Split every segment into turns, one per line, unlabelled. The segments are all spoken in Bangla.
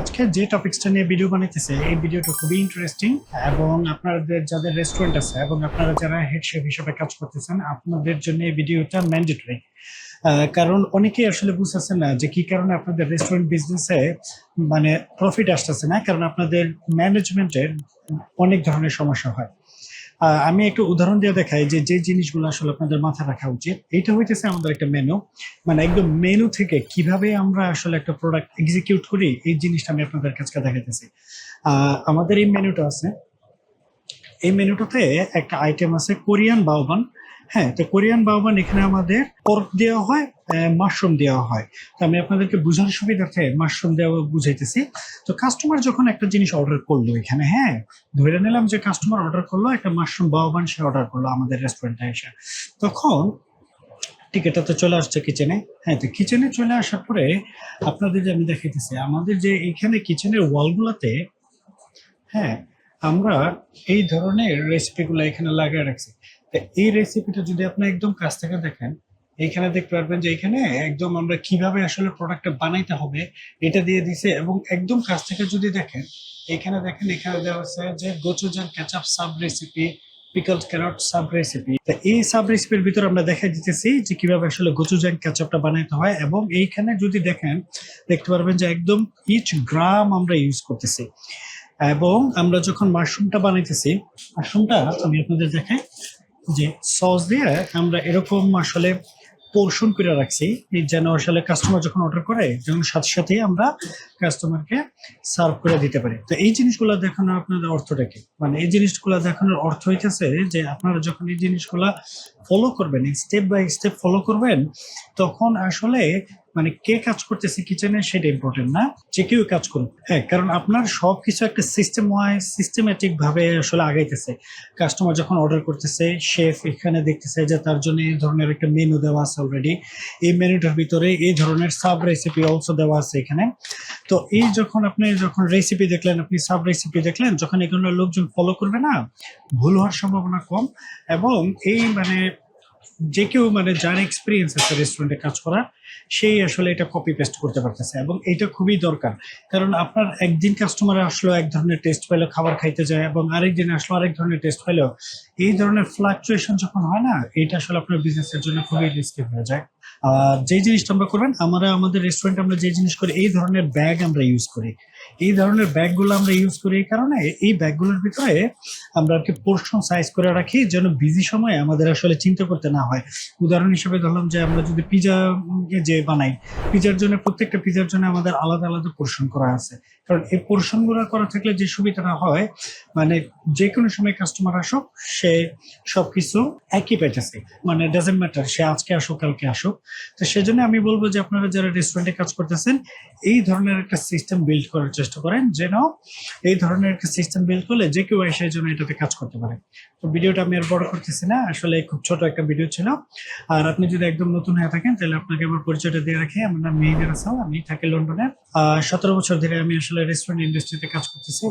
আজকে যে টপিকসটা নিয়ে ভিডিও বানাইতেছে, এই ভিডিওটা খুবই ইন্টারেস্টিং এবং আপনাদের যাদের রেস্টুরেন্ট আছে এবং আপনারা যারা হেড শেফ হিসেবে কাজ করতেছেন, আপনাদের জন্য এই ভিডিওটা ম্যান্ডেটরি কারণ অনেকেই আসলে বুঝতেছে না যে কি কারণে আপনাদের রেস্টুরেন্ট বিজনেসে মানে প্রফিট আসতেছে না, কারণ আপনাদের ম্যানেজমেন্টের অনেক ধরনের সমস্যা হয়। আমি একটু উদাহরণ দিয়ে দেখাই যে যে জিনিসগুলো আসলে আপনাদের মাথায় রাখা উচিত। এটা হইতেছে আমাদের একটা মেনু মানে একদম মেনু থেকে কীভাবে আমরা আসলে একটা প্রোডাক্ট এক্সিকিউট করি, এই জিনিসটা আমি আপনাদের কাছে দেখাইতেছি। আমাদের এই মেনুটা আছে। এই মেনুটাতে একটা আইটেম আছে কোরিয়ান বাউবান হ্যাঁ তো কোরিয়ান বাউবান এখানে আমাদের পর্ক দেওয়া হয় মাশরুম দেওয়া হয়। তো আমি আপনাদেরকে বোঝার সুবিধার্থে মাশরুম দেওয়া বুঝাইতেছি। তো কাস্টমার যখন একটা জিনিস অর্ডার করল এখানে হ্যাঁ ধরে নিলাম যে কাস্টমার অর্ডার করল, একটা মাশরুম বাউবান সে অর্ডার করল আমাদের রেস্টুরেন্টে এসে। তখন টিকিটটা তো চলে আসছে কিচেনে হ্যাঁ তো কিচেনে চলে আসার পরে আপনাদের যে আমি দেখাইতেছি, আমাদের যে এইখানে কিচেনের ওয়ালগুলোতে হ্যাঁ আমরা এই ধরনের রেসিপিগুলো এখানে লাগিয়ে রাখছি। এই রেসিপিটা যদি আপনি একদম কাছ থেকে দেখেন, এইখানে দেখতে পারবেন যে এখানে একদম আমরা কীভাবে আসলে প্রোডাক্টটা বানাইতে হবে, এটা দিয়ে দিছে এবং একদম কাছ থেকে যদি দেখেন এখানে দেখেন, এখানে দেওয়া আছে যে gochujang ketchup sub recipe pickled carrot sub recipe তো এই সাব রেসিপির ভিতরে আমরা দেখাই দিতেছি যে কীভাবে আসলে গোচুজান কেচাপটা বানাইতে হয় এবং এইখানে যদি দেখেন, দেখতে পারবেন যে একদম ইচ গ্রাম আমরা ইউজ করতেছি। এবং আমরা যখন মাশরুমটা বানাইতেছি মাশরুমটা আমি আপনাদের দেখাই যে সস দিয়ে আমরা এরকম আসলে পোর্শন করে রাখছি যেন আসলে কাস্টমার যখন অর্ডার করে যখন সাথে সাথেই আমরা কাস্টমারকে সার্ভ করে দিতে পারি। তো এই জিনিসগুলো দেখানোর আপনাদের অর্থটা কি? মানে এই জিনিসগুলো দেখানোর অর্থ হইতেছে যে আপনারা যখন এই জিনিসগুলা ফলো করবেন স্টেপ বাই স্টেপ ফলো করবেন, তখন আসলে মানে কে কাজ করতেছে কিচেনে সেটা ইম্পর্টেন্ট না, যে কেউ কাজ করুন হ্যাঁ কারণ আপনার সবকিছু একটা সিস্টেম ওয়াইজ সিস্টেমেটিক ভাবে আসলে আগাইতেছে। কাস্টমার যখন অর্ডার করতেছে শেফ এখানে দেখতেছে যে তার জন্য এই ধরনের একটা মেনু দেওয়া আছে অলরেডি এই মেনুটার ভিতরে এই ধরনের সাব রেসিপি অলসো দেওয়া আছে এখানে। তো এই যখন আপনি যখন রেসিপি দেখলেন, আপনি সাব রেসিপি দেখলেন, যখন এগুলো লোকজন ফলো করবে না, ভুল হওয়ার সম্ভাবনা কম। এবং এই মানে যে কেউ মানে যার এক্সপিরিয়েন্স আছে রেস্টুরেন্টে কাজ করার, সেই আসলে এটা কপি পেস্ট করতে পারতেছে এবং এটা খুবই দরকার। কারণ আপনার একদিন কাস্টমার আসলো, এক ধরনের টেস্ট পেল খাবার খাইতে যায় এবং আরেকদিন আসলো, আরেক ধরনের টেস্ট পেল এই ধরনের ফ্লাকচুয়েশন যখন হয় না, এটা আসলে আপনার বিজনেসের জন্য খুবই রিস্কি হয়ে যায়। আর যে জিনিসটা আমরা করবেন, আমরা আমাদের রেস্টুরেন্টে আমরা যে জিনিস করি, এই ধরনের ব্যাগ আমরা ইউজ করি। এই ধরনের ব্যাগগুলো আমরা ইউজ করি এই কারণে, এই ব্যাগগুলোর ভিতরে আমরা আর কি পোর্শন সাইজ করে রাখি, যেন বিজি সময়ে আমাদের আসলে চিন্তা করতে না হয়। উদাহরণ হিসেবে ধরলাম যে আমরা যদি পিজা যে বানাই পিজার জন্য প্রত্যেকটা পিজার জন্য আমাদের আলাদা আলাদা পোর্শন করা আছে। কারণ এই পোর্শনগুলো করা থাকলে যে সুবিধাটা হয় মানে যে কোনো সময় কাস্টমার আসুক, সে সবকিছু একই পাইতেছে মানে ডাজেন্ট ম্যাটার সে আজকে আসুক, কালকে আসুক। তো সেজন্য আমি বলব যে আপনারা যারা রেস্টুরেন্টে কাজ করতেছেন, এই ধরনের একটা সিস্টেম বিল্ড করার চেষ্টা করেন, যেন এই ধরনের একটা সিস্টেম বিল্ড করলে যে কেউ এসে যেন এটাতে কাজ করতে পারে। তো ভিডিওটা আমি আর বড় করতেছি না, আসলে খুব ছোট একটা ভিডিও ছিল। আর আপনি যদি একদম নতুন হয়ে থাকেন, তাহলে আপনাকে আমার পরিচয়টা দিয়ে রাখি। আমার নাম মেহিদের আসাল আমি থাকি লন্ডনে। সতেরো বছর ধরে আমি আসলে রেস্টুরেন্ট ইন্ডাস্ট্রিতে কাজ করতেছি।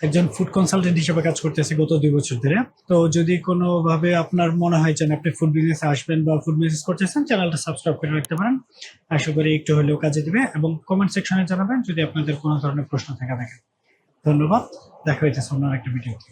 একজন ফুড কনসালটেন্ট হিসেবে কাজ করতেছি গত দুই বছর ধরে। তো যদি কোনো ভাবে আপনার মনে হয় যে আপনি ফুড বিজনেসে আসবেন বা ফুড বিজনেস করতেছেন চ্যানেলটা সাবস্ক্রাইব করে রাখতে পারেন। আশা করি একটু হলেও কাজে দিবে। এবং কমেন্ট সেকশনে জানাবেন যদি আপনাদের কোনো ধরনের প্রশ্ন থেকে থাকে। ধন্যবাদ। দেখা হইতেছে অন্য একটা ভিডিওতে